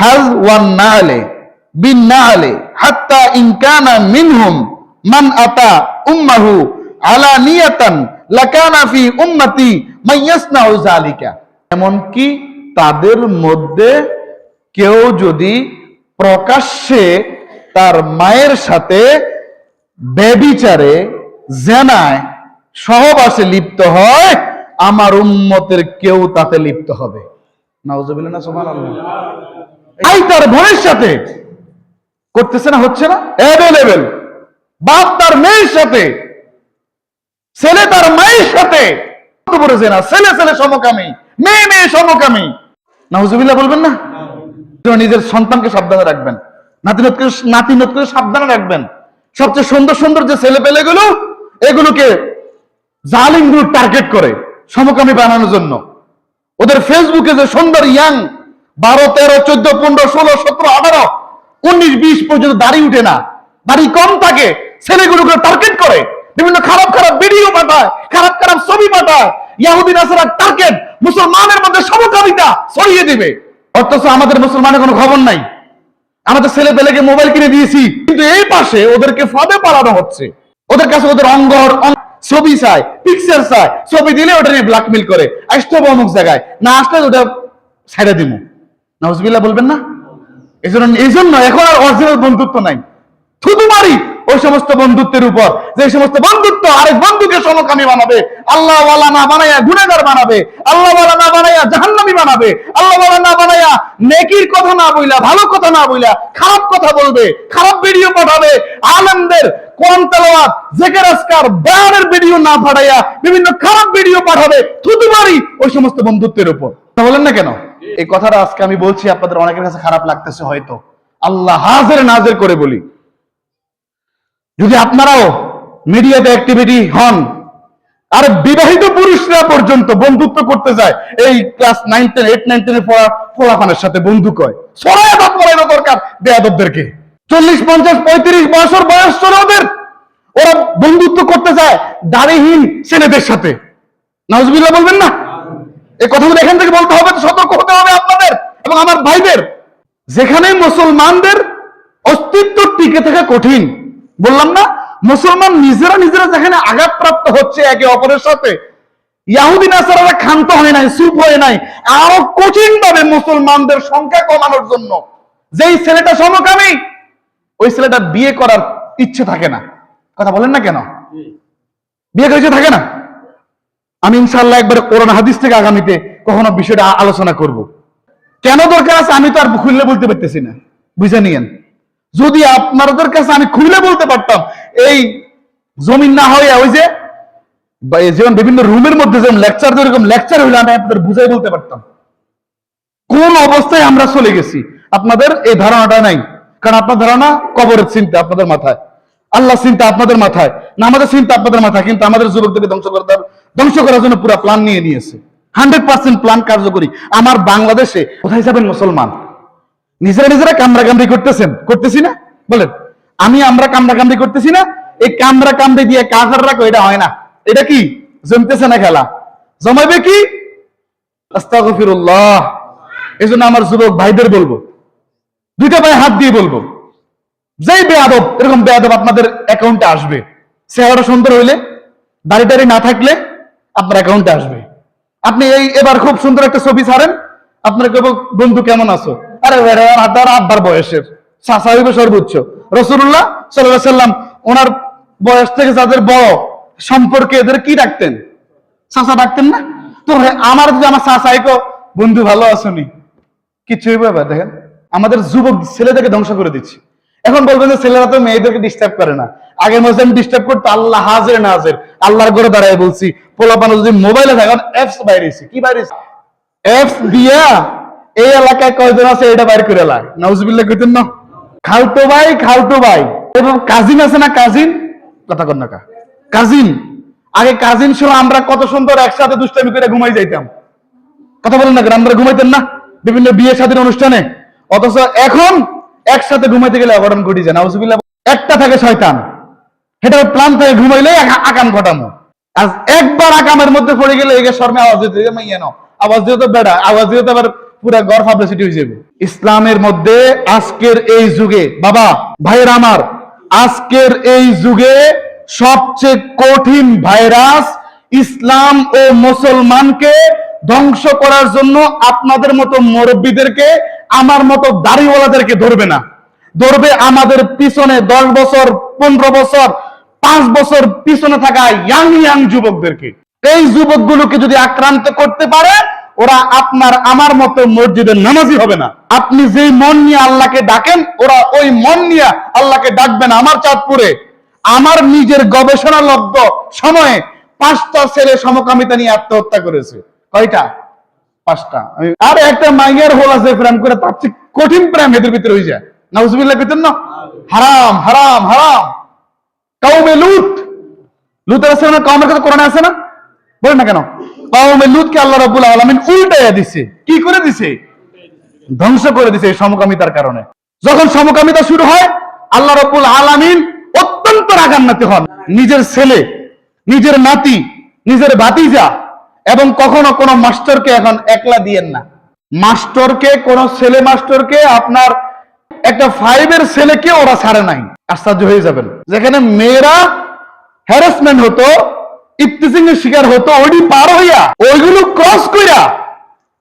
হাজ ওয়ান নালে বিন নালে হাত্তা ইনকানা মিনহুম মান আতা উম্মাহু আলা নিয়াতান লাকানা ফি উম্মতি মাইয়াসনাউ যালিকা। এমনকি তাদের মধ্যে কেউ যদি প্রকাশ্যে তার মায়ের সাথে বেবিচারে জেনায়, সহবাসে লিপ্ত হয়, আমার উম্মতের কেউ তাতে লিপ্ত হবে। না সুবহানাল্লাহ। এই তার সাথে করতেছে না, হচ্ছে না? অ্যাভেলেবেল বাপ তার মেয়ের সাথে, ছেলে তার মায়ের সাথে। জেনা, ছেলে ছেলে সমকামী, মেয়ে মেয়ে সমকামী। বলবেন না? নিজের সন্তানকে সাবধানে রাখবেন। নাতিনতকে নাতিনতকে সাবধানে রাখবেন। সবচেয়ে সুন্দর সুন্দর যে ছেলে পেলে গুলো এগুলোকে জালিমগুলো টার্গেট করে সমকামী বানানোর জন্য। ওদের ফেসবুকে যে সুন্দর ইয়াং বারো, তেরো, চোদ্দ, পনেরো, ষোলো, সতেরো, আঠারো, উনিশ, বিশ পর্যন্ত দাড়ি উঠে না। দাড়ি কম থাকে, ছেলেগুলোকে টার্গেট করে। বিভিন্ন খারাপ খারাপ ভিডিও পাঠায়, খারাপ খারাপ ছবি পাঠায়। ইয়াহুদিন আসারা টার্গেট মুসলমানের মধ্যে সমকামিতা ছড়িয়ে দিবে। অথচ আমাদের মুসলমানের কোনো খবর নাই। আমাদের ছেলে পেলেকে মোবাইল কিনে দিয়েছি। কিন্তু এই পাশে ওদেরকে ফাঁদে পালানো হচ্ছে। ওদের কাছে ওদের অঙ্গর ছবি চায় পিকচার চায়। ছবি দিলে ওটা নিয়ে ব্ল্যাকমেল করে। আসতে হবে অমুক জায়গায়। না আসলে ওটা ছাইড়া দিব। নাউজবিল্লাহ বলবেন না? এই জন্য এই জন্য এখন আর অরিজিনাল বন্ধুত্ব নাই। থুতু মারি ওই সমস্ত বন্ধুত্বের উপর। যে সমস্ত বন্ধুত্ব আরেক বন্ধুকে সমকামী বানাবে আল্লাহ ওয়ালা না বানাইয়া গুনেগার বানাবে আল্লাহ ওয়ালা না বানাইয়া জাহান্নামী বানাবে আল্লাহ ওয়ালা না বানাইয়া নেকির কথা না বইলা, ভালো কথা না বইলা, খারাপ কথা বলবে, খারাপ ভিডিও পাঠাবে আনন্দের কোরআন তেলাওয়াত, জেকের আজকার, বয়ানের ভিডিও না পাঠাইয়া বিভিন্ন খারাপ ভিডিও পাঠাবে থুতুমারি ওই সমস্ত বন্ধুত্বের উপর। তা বলেন না কেন? এই কথাটা আজকে আমি বলছি, আপনাদের অনেকের কাছে খারাপ লাগতেছে হয়তো। আল্লাহ হাজের নাজের করে বলি। যদি আপনারাও মিডিয়াতে অ্যাক্টিভিটি হন, আর বিবাহিত পুরুষরা পর্যন্ত বন্ধুত্ব করতে যায়, এই class nine ten eight nine পড়া পোলাপানের সাথে বন্ধু কয়? দরকার বেয়াদবদেরকে। চল্লিশ, পঞ্চাশ, পঁয়ত্রিশ বছর বয়স ওদের। ওরা বন্ধুত্ব করতে যায় দাড়িহীন ছেলেদের সাথে। নাউজবিল্লাহ বলবেন না? এই কথাগুলো এখান থেকে বলতে হবে সতর্ক হতে হবে আপনাদের এবং আমার ভাইদের। যেখানে মুসলমানদের অস্তিত্ব টিকে থাকা কঠিন বললাম না? মুসলমান নিজেরা নিজেরা যেখানে আঘাতপ্রাপ্ত হচ্ছে একে অপরের সাথে ইয়াহুদিন আসারা ক্ষান্ত হয় নাই চুপ হয়ে নাই আরও কঠিন ভাবে মুসলমানদের সংখ্যা কমানোর জন্য। যেই ছেলেটা সমকামী ওই ছেলেটা বিয়ে করার ইচ্ছে থাকে না। কথা বলেন না কেন? বিয়ে করার ইচ্ছে থাকে না? আমি ইনশাল্লাহ একবার কোরআন হাদিস থেকে আগামীতে কখনো বিষয়টা আলোচনা করব। কেন দরকার আছে আমি তো আর খুললে বলতে পারতেছি না। বুঝে নিয়েন। যদি আপনাদের কাছে আমি খুলে বলতে পারতাম। এই জমিন না হয়ে ওই যে যেমন বিভিন্ন রুমের মধ্যে যেমন লেকচার যেরকম লেকচার হইলে আমি আপনাদের বুঝাই বলতে পারতাম। কোন অবস্থায় আমরা চলে গেছি? আপনাদের এই ধারণাটা নাই। কারণ আপনার ধারণা কবরের চিন্তা আপনাদের মাথায়। আল্লাহ চিন্তা আপনাদের মাথায়। না, আমাদের চিন্তা আপনাদের মাথায়, কিন্তু আমাদের যুবকদেরকে ধ্বংস করার ধ্বংস করার জন্য পুরো প্ল্যান নিয়ে নিয়েছে। হান্ড্রেড পার্সেন্ট প্ল্যান কার্যকরী। আমার বাংলাদেশে কোথায় যাবেন মুসলমান? নিজেরা নিজেরা কামড়া কামড়ি করতেছেন। করতেছি না? বলেন। আমি আমরা কামড়া কামড়ি করতেছি না? এই কামড়া কামড়ি দিয়ে কাফের রাখো, এটা হয় না। এটা কি? জমতেছে না খেলা? জমাবে কি? আস্তাগফিরুল্লাহ। এই জন্য আমার যুবক ভাইদের বলব। দুইটা ভাই হাত দিয়ে বলব। যেই বেয়াদব, এরকম বেয়াদব আপনাদের অ্যাকাউন্টে আসবে। চেহারা সুন্দর হইলে দাড়ি টাড়ি না থাকলে আপনার অ্যাকাউন্টে আসবে। আপনি এই এবার খুব সুন্দর একটা ছবি ছাড়েন। আপনার বন্ধু, কেমন আছো? আরে আদার আব্বার বয়সের। চাষা হইবে সর্বোচ্চ। রসুল্লাহ সাল্লাহ সাল্লাম, ওনার বয়স থেকে যাদের বড়, সম্পর্কে এদের কি ডাকতেন? চাষা ডাকতেন না? তো আমার যদি আমার চাষাইকো বন্ধু, ভালো আসনি কিছুই ব্যাপার দেখেন। আমাদের যুবক ছেলেদেরকে ধ্বংস করে দিচ্ছি। এখন বলবেন যে ছেলেরা তো মেয়েদেরকে ডিস্টার্ব করে না। আগের মাসে আমি ডিস্টার্ব করতো আল্লাহ হাজের না হাজের, আল্লাহর করে দাঁড়ায় বলছি, পোলাপানো যদি মোবাইলে থাকে অ্যাপস বাইরেছি কি বাইরেছি অ্যাপস দিয়া এই এলাকায় কয়জন আছে এটা বাইর করে এলাক নাউজবিল্লাহ কইতেন না। খালতো ভাই খালতো ভাই। এবং কাজিন আছে না কাজিন কথা কর না কাজিন আগে কাজিন সহ আমরা কত সুন্দর একসাথে দুষ্টামি করে ঘুমাই যাইতাম। কথা বলেন না কেন? আমরা ঘুমাইতেন না। বিভিন্ন বিয়ে স্বাধীন অনুষ্ঠানে। অথচ এখন একসাথে ঘুমাইতে গেলে অঘটন ঘটি যায় নাউজুবিল্লাহ একটা থাকে শয়তান, সেটা প্ল্যান থাকে ঘুমাইলে আকাম ঘটানো আজ একবার আকামের মধ্যে পড়ে গেলে এগে শর্মে আওয়াজ দিতে যে মাইয়া নাও। আওয়াজ দিও তো বেড়া, আওয়াজ দিও তো আবার পুরা গড় পাবলিসিটি হয়ে যাবে। ইসলামের মধ্যে আজকের এই যুগে, বাবা, ভাইয়ের আমার, আজকের এই যুগে সবচেয়ে কঠিন ভাইরাস ইসলাম ও মুসলমানকে ধ্বংস করার জন্য আপনাদের মতো মুরব্বীদেরকে আমার মতো দাড়িওয়ালাদেরকে ধরবে না। ধরবে আমাদের পিছনে দশ বছর, পনেরো বছর, পাঁচ বছর পিছনে থাকা ইয়াং ইয়াং যুবকদেরকে। এই যুবকগুলোকে যদি আক্রান্ত করতে পারে, ওরা আপনার আমার মতো মসজিদের নামাজি হবে না। আপনি যেই মন নিয়ে আল্লাহকে ডাকেন, ওরা ওই মন নিয়ে আল্লাহকে ডাকবেন আমার চাঁদপুরে। আমার নিজের গবেষণা লব্ধ সময়ে পাঁচটা ছেলে সমকামিতা নিয়ে আত্মহত্যা করেছে। কয়টা? পাঁচটা। আর একটা হোল আছে, প্রেম করে তার কঠিন প্রেম এদের ভিতরে হয়ে যায় ভিতর না? হারাম হারাম হারাম। কাউমে আছে না? কাউমের কথা আছে না? না কেন? কাউমে আল্লাহ উল্টাইয়া দিছে। কি করে দিছে? ধ্বংস করে দিছে এই সমকামিতার কারণে। যখন সমকামিতা শুরু হয়, আল্লাহ রাব্বুল আলামিন অত্যন্ত রাগান্বিত হন। নিজের ছেলে, নিজের নাতি, নিজের ভাতিজা এবং কখনো কোনো মাস্টারকে এখন একলা দিয়েন না। মাস্টারকে, কোন ছেলে মাস্টারকে আপনার একটা ফাইভের ছেলেকে ওরা ছাড়ে নাই। আশ্চর্য হয়ে যাবেন। যেখানে মেয়েরা হ্যারাসমেন্ট হতো ইফতিজিং এর শিকার হতো, ওইটি পার হইয়া ওইগুলো ক্রস কইরা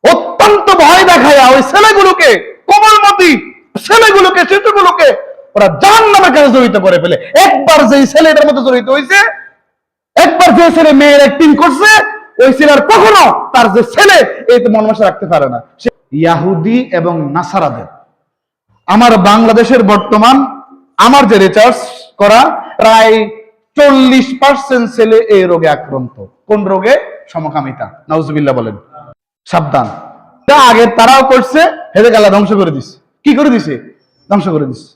অত্যন্ত ভয় দেখাইয়া ওই ছেলেগুলোকে, কোমলমতি ছেলেগুলোকে, শিশুগুলোকে ওরা জান নামে কাছে জড়িত করে ফেলে। একবার যেই ছেলে এটার মধ্যে জড়িত হয়েছে একবার যে ছেলে মেয়ের অ্যাক্টিং করছে ওই ছেলে আর কখনো তার যে ছেলে, এই তো মনমাসে রাখতে পারে না। সে ইয়াহুদি এবং নাসারাদের। আমার বাংলাদেশের বর্তমান, আমার যে রিসার্চ করা, প্রায় চল্লিশ পার্সেন্ট ছেলে এই রোগে আক্রান্ত। কোন রোগে? সমকামিতা। নাউজুবিল্লাহ বলেন। সাবধান। আগে তারাও করছে হেদে গালা ধ্বংস করে দিছে। কি করে দিছে? ধ্বংস করে দিছে।